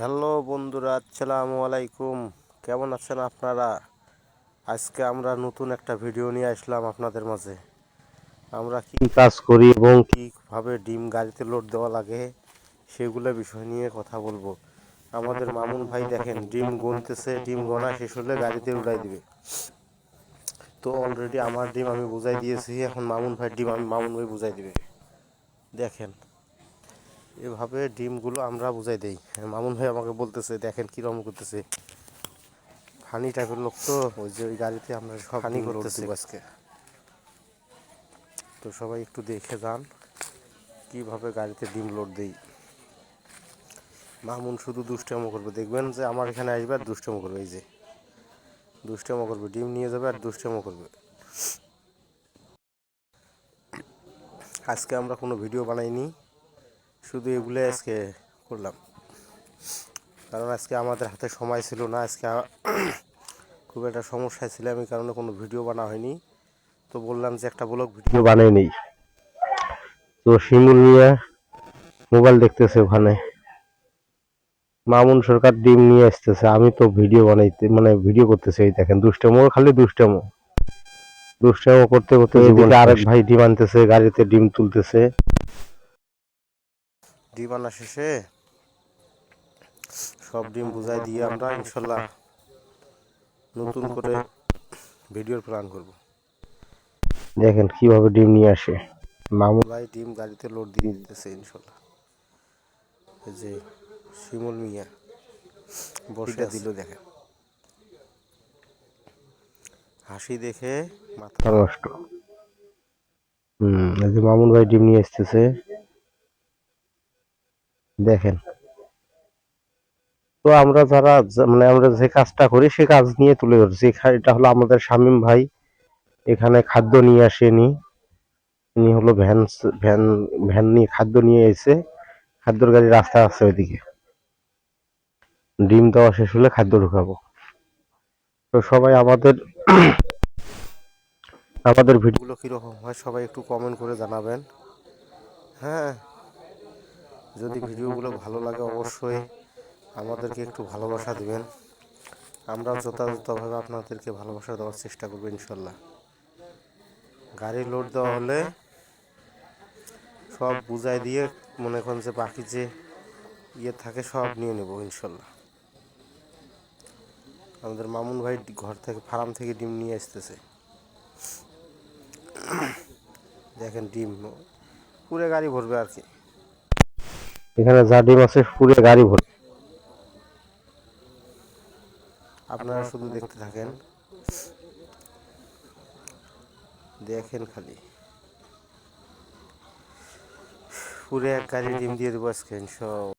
Hello বন্ধুরা, আসসালামু আলাইকুম। কেমন আছেন আপনারা? আজকে আমরা নতুন একটা ভিডিও নিয়ে আসলাম আপনাদের মাঝে। আমরা কি কাজ করি এবং কীভাবে ডিম গাড়িতে লোড দেওয়া লাগে সেগুলো বিষয় নিয়ে কথা বলব। আমাদের মামুন ভাই দেখেন, ডিম গুনতেছে, ডিম গোনা শেষ হলে গাড়িতে উড়াই দিবে। তো অলরেডি আমার ডিম আমি বুঝাই দিয়েছি, এখন মামুন ভাই ডিম আমি মামুন ভাই বুঝাই দিবে। দেখেন। এভাবে ডিমগুলো আমরা বুঝাই দেই। মামুন ভাই আমাকে বলতেছে দেখেন কীরকম করতেছে। ফানি টাইপের লোক তো ওই যে ওই গাড়িতে আমরা সব ফানি করতেছি। আজকে। তো সবাই একটু দেখে যান কীভাবে গাড়িতে ডিম লোড দেই। মামুন শুধু দুষ্টামো করবে। দেখবেন যে আমার এখানে আসবে আর দুষ্টামো করবে এই যে। দুষ্টামো করবে ডিম নিয়ে যাবে আর দুষ্টামো করবে। আজকে আমরা কোনো ভিডিও বানাইনি। শুধু এগুলো আজকে করলাম। কারণ আজকে আমাদের হাতে সময় ছিল না আজকে খুব একটা সমস্যায় ছিল আমি কারণে কোনো ভিডিও বানা হয়নি। তো বললাম যে একটা ব্লগ ভিডিও বানাই নেই। তো শিমুল নিয়ে মোবাইল দেখতেছে ওখানে। মামুন সরকার ডিম নিয়ে আসতেছে আমি তো ভিডিও বানাইতে মানে ভিডিও করতেছি এই দেখেন দুষ্টামো খালি দুষ্টামো। দুষ্টামো করতে করতে আরেক ভাই ডিম আনতেছে গাড়িতে ডিম তুলতেছে। ডিম আনা শেষে সব ডিম বুঝাই দিয়ে আমরা ইনশাল্লাহ নতুন করে ভিডিওর প্ল্যান করব। দেখেন কীভাবে ডিম নিয়ে আসে। মামুন ভাই ডিম গাড়িতে লোড দিয়ে দিতেছে ইনশাল্লাহ। এই যে শিমুল মিয়া বসে দিল দেখেন। হাসি দেখে মাথা নষ্ট। হুম এই যে মামুন ভাই ডিম নিয়ে আসতেছে। দেখেন। তো আমরা যারা মানে আমরা যে কাজটা করি, সে কাজ নিয়ে তুলে ধরছি। এটা হলো আমাদের শামীম ভাই। এখানে খাদ্য নিয়ে আসেনি ইনি হলো ভ্যান ভ্যান ভ্যান নিয়ে খাদ্য নিয়ে এসে খাদ্যর গাড়ি রাস্তা আছে ওইদিকে। ডিম দেওয়া শেষ হলে খাদ্য ঢুকাবো। তো সবাই আমাদের আমাদের ভিডিওগুলো কীরকম হয় সবাই একটু কমেন্ট করে জানাবেন। হ্যাঁ। যদি ভিডিওগুলো ভালো লাগে অবশ্যই আমাদেরকে একটু ভালোবাসা দেবেন। আমরা যথাযথভাবে আপনাদেরকে ভালোবাসা দেওয়ার চেষ্টা করব ইনশাল্লাহ। গাড়ি লোড দেওয়া হলে সব বুঝাই দিয়ে মনে করেন যে বাকি যে ইয়ে থাকে সব নিয়ে নেব ইনশাল্লাহ। আমাদের মামুন ভাই ঘর থেকে, ফার্ম থেকে ডিম নিয়ে আসতেছে। দেখেন ডিম, পুরো গাড়ি ভরবে আর কি। এখানে জাডি ডিম আছে পুরো গাড়ি ভরে। আপনারা শুধু দেখতে থাকেন। দেখেন খালি। পুরে এক গাড়ি ডিম দিয়ে দেবো আজকে ইনশাল্লাহ